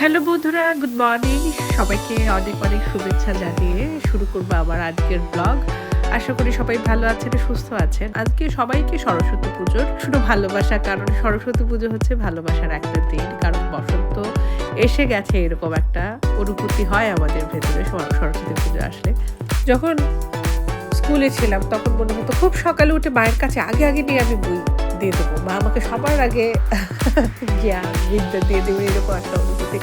Hello বন্ধুরা, good morning. সবাইকে অনেক অনেক শুভেচ্ছা জানিয়ে শুরু করব আমার আজকের ব্লগ। আশা করি সবাই ভালো আছেন, সুস্থ আছেন। আজকে সবাইকে সরস্বতী পুজোর শুধু ভালোবাসা, কারণ সরস্বতী পুজো হচ্ছে ভালোবাসার একটা দিন। কারণ বসন্ত এসে গেছে এরকম একটা অনুভূতি হয় আমাদের ভেতরে সরস্বতী পুজো আসলে। যখন স্কুলে ছিলাম, তখন মনে হতো খুব সকালে উঠে মায়ের কাছে আগে আগে নিয়ে আমি বই দিয়ে দেবো। মা আমাকে সবার আগে বিদ্যা দিয়ে দেবে, এরকম একটা অনুভূতি।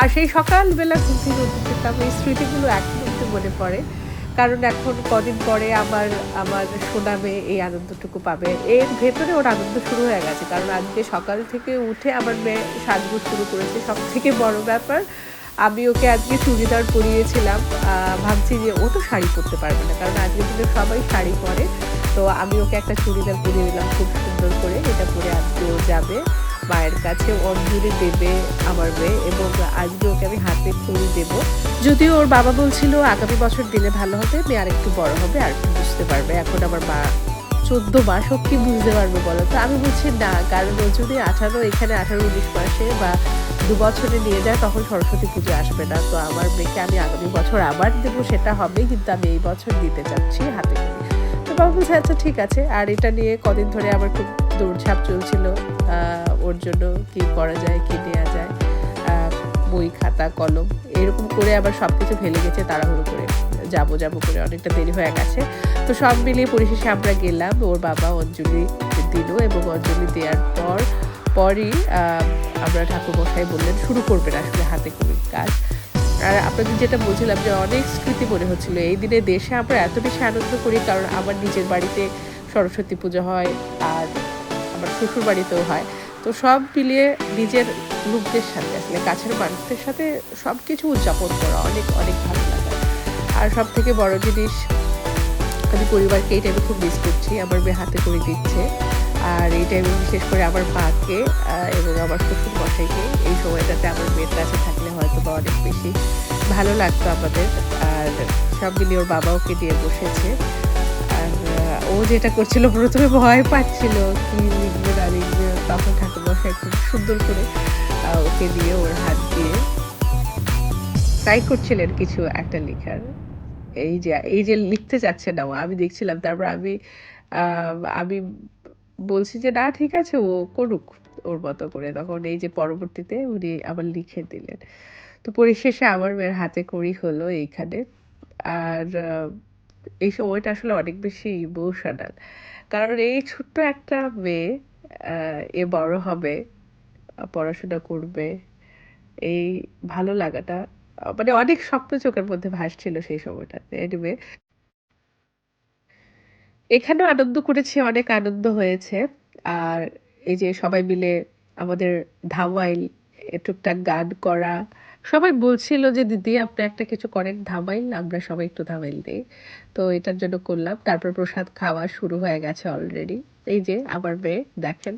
আর সেই সকালবেলা ঘুম থেকে উঠে এই স্মৃতিগুলো এখন মনে পড়ে। কারণ এখন কদিন পরে আমার আমার সুনামে এই আনন্দটুকু পাবে। এর ভেতরে ওর আনন্দ শুরু হয়ে গেছে। কারণ আজকে সকাল থেকে উঠে আমার মেয়ে সাজগোজ শুরু করেছে। সব থেকে বড় ব্যাপার, আমি ওকে আজকে চুড়িদার পরিয়েছিলাম। ভাবছি যে ও তো শাড়ি পরতে পারবে না। কারণ আজকে দিনে সবাই শাড়ি পরে। তো আমি ওকে একটা চুড়িদার পরিয়ে দিলাম খুব সুন্দর করে। এটা পরে আজকে ও যাবে মায়ের কাছে। অঞ্জলি দেবে আমার মেয়ে এবং আজকে ওকে আমি হাতে খড়ি দেব। যদিও ওর বাবা বলছিল আগামী বছর দিলে ভালো হবে, মেয়ে আর একটু বড় হবে, আর বুঝতে পারবে। এখন আমার মা চোদ্দ মাস কি বুঝতে পারবে বলো তো? আমি বলছি, না, কারণ ও যদি আঠারো, এখানে আঠারো উনিশ মাসে বা দু বছরে নিয়ে যায়, তখন সরস্বতী পুজো আসবে না। তো আমার মেয়েকে আমি আগামী বছর আবার দেবো, সেটা হবে কিন্তু আমি এই বছর দিতে চাচ্ছি হাতে। বাবা আচ্ছা ঠিক আছে। আর এটা নিয়ে কদিন ধরে আমার খুব দৌড়ঝাঁপ চলছিল ওর জন্য কি করা যায়, কি নেওয়া যায় বই, খাতা, কলম, এরকম করে আবার সব কিছু ফেলে গেছে তাড়াহুড়ো করে। যাব যাব করে, অনেকটা দেরি হয়ে গেছে। তো সব মিলিয়ে পরিশেষে আমরা গেলাম, ওর বাবা অঞ্জলি দিল এবং অঞ্জলি দেওয়ার পর, পরই আমরা ঠাকুরমশাই বললেন, শুরু করবেন আসলে হাতে করে কাজ। আর আপনাদের যেটা বলছিলাম যে অনেক স্মৃতি মনে হচ্ছিল। এই দিনে দেশে আমরা এত বেশি আনন্দ করি, কারণ আমার নিজের বাড়িতে সরস্বতী পুজো হয় আর আমার শ্বশুর বাড়িতেও হয়। তো সব মিলিয়ে নিজের লোকদের সাথে আসলে কাছের মানুষদের সাথে সব কিছু উদযাপন করা অনেক অনেক ভালো লাগে। আর সব থেকে বড় জিনিস, আমি পরিবারকে এই টাইমে খুব মিস করছি, আমার মেয়ে হাতে করে দিচ্ছে। আর এই টাইমে বিশেষ করে আমার মাকে এবং আমার শ্বশুর মশাইকে এই সময়টাতে আমার মেয়ের কাছে থাকলে হয়তো বা অনেক বেশি ভালো লাগতো আমাদের। আর সব মিলিয়ে ওর বাবা ওকে দিয়ে বসেছে। আর ও যেটা করছিল প্রথমে ভয় পাচ্ছিল কি লিখবে, না লিখবে। তখন ঠাকুর মশাই খুব সুন্দর করে ওকে দিয়ে ওর হাত দিয়ে ট্রাই করছিলেন কিছু একটা লেখার। এই যে এই যে লিখতে যাচ্ছে না আমি দেখছিলাম, তারপর আমি আমি বলছি যে, না, ঠিক আছে, ও করুক। ওর মতো করে। তখন এই যে পরবর্তীতে উনি আবার লিখে দিলেন। তো পরিশেষে আমার মেয়ের হাতে করি হলো এইখানে। আর এই সময়টা আসলে অনেক বেশি ইমোশনাল কারণ এই ছোট্ট একটা মেয়ে এ বড় হবে, পড়াশোনা করবে, এই ভালো লাগাটা মানে অনেক স্বপ্ন চোখের মধ্যে ভাসছিল সেই সময়টাতে। এনিওয়ে এখানেও আনন্দ করেছি, অনেক আনন্দ হয়েছে। আর এই যে সবাই মিলে আমাদের ধামাইল টুকটাক গান করা, সবাই বলছিল যে, দিদি, আপনি একটা কিছু করেন ধামাইল, আমরা সবাই একটু ধামাইল দিই। তো এটার জন্য করলাম। তারপর প্রসাদ খাওয়া শুরু হয়ে গেছে অলরেডি এই যে আমার মেয়ে, দেখেন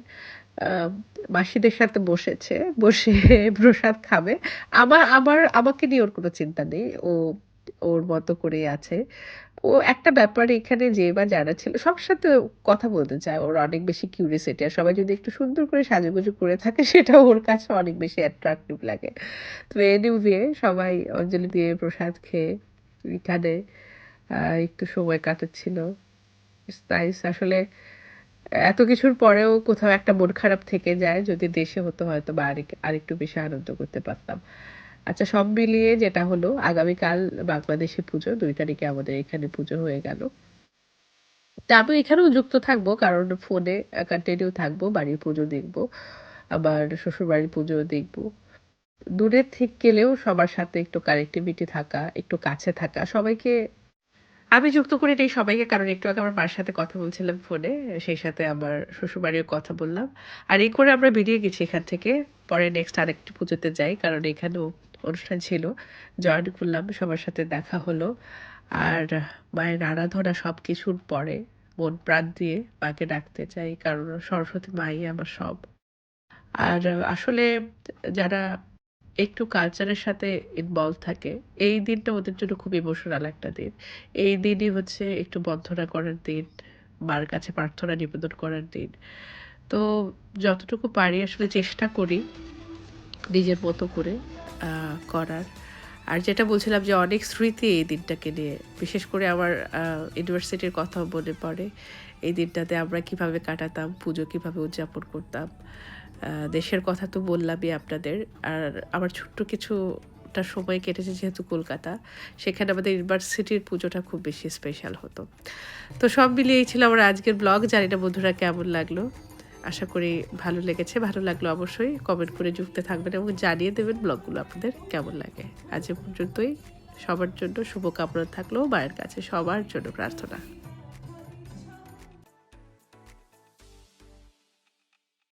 মাসিদের সাথে বসেছে, বসে প্রসাদ খাবে। আমার আমার, আমাকে নিয়ে ওর কোনো চিন্তা নেই। ও, ওর মতো করেই আছে। ও একটা ব্যাপার এখানে যে বা যারা ছিল, সবার সাথে কথা বলতে চায়। ওর অনেক বেশি কিউরিয়াসিটি আর সবাই যদি একটু সুন্দর করে সাজুগুজু করে থাকে সেটা ওর কাছে অনেক বেশি অ্যাট্রাকটিভ লাগে। তো এনিওয়ে সবাই অঞ্জলি দিয়ে প্রসাদ খেয়ে এখানে একটু সময় কাটাচ্ছিল। নাইস আসলে এত কিছুর পরেও কোথাও একটা মন খারাপ থেকে যায়, যদি দেশে হতো হয়তো বা আরেক, আরেকটু বেশি আনন্দ করতে পারতাম। আচ্ছা সব মিলিয়ে যেটা হলো, আগামীকাল বাংলাদেশে পুজো, দুই তারিখে আমাদের এখানে পুজো হয়ে গেল। তা আমি এখানেও যুক্ত থাকব, কারণ ফোনে কন্টিনিউ থাকব, বাড়ির পুজো দেখব আবার শ্বশুর বাড়ির পুজো দেখব। দূরের থেকে গেলেও সবার সাথে একটু কানেক্টিভিটি থাকা, একটু কাছে থাকা, সবাইকে আমি যুক্ত করে নেই সবাইকে, কারণ একটু আগে আমার মার সাথে কথা বলছিলাম ফোনে, সেই সাথে আমার শ্বশুরবাড়ির কথা বললাম। আর এই করে আমরা বেরিয়ে গেছি এখান থেকে, পরে নেক্সট আরেকটি পুজোতে যাই, কারণ এখানেও অনুষ্ঠান ছিল। জয়েন করলাম, সবার সাথে দেখা হলো। আর মায়ের আরাধনা সব কিছুর পরে মন প্রাণ দিয়ে মাকে ডাকতে চাই, কারণ সরস্বতী মাই আমার সব। আর আসলে যারা একটু কালচারের সাথে ইনভলভ থাকে, এই দিনটা ওদের জন্য খুব ইমোশনাল একটা দিন। এই দিনই হচ্ছে একটু বন্ধনা করার দিন, মার কাছে প্রার্থনা নিবেদন করার দিন। তো যতটুকু পারি আসলে চেষ্টা করি নিজের মতো করে। করার। আর যেটা বলছিলাম যে অনেক স্মৃতি এই দিনটাকে নিয়ে, বিশেষ করে আমার ইউনিভার্সিটির কথাও মনে পড়ে। এই দিনটাতে আমরা কীভাবে কাটাতাম, পুজো কীভাবে উদযাপন করতাম দেশের কথা তো বললামই আপনাদের। আর আমার ছোট্ট কিছুটা সময় কেটেছে যেহেতু কলকাতা, সেখানে আমাদের ইউনিভার্সিটির পুজোটা খুব বেশি স্পেশাল হতো। তো সব মিলিয়েই ছিল আমার আজকের ব্লগ জানি না বন্ধুরা কেমন লাগল। আশা করি ভালো লেগেছে। ভালো লাগল অবশ্যই কমেন্ট করে যুক্ত থাকবেন এবং জানিয়ে দেবেন ব্লগগুলো আপনাদের কেমন লাগে। আজ পর্যন্তই। সবার জন্য শুভকামনা থাকলেও মায়ের কাছে সবার জন্য প্রার্থনা।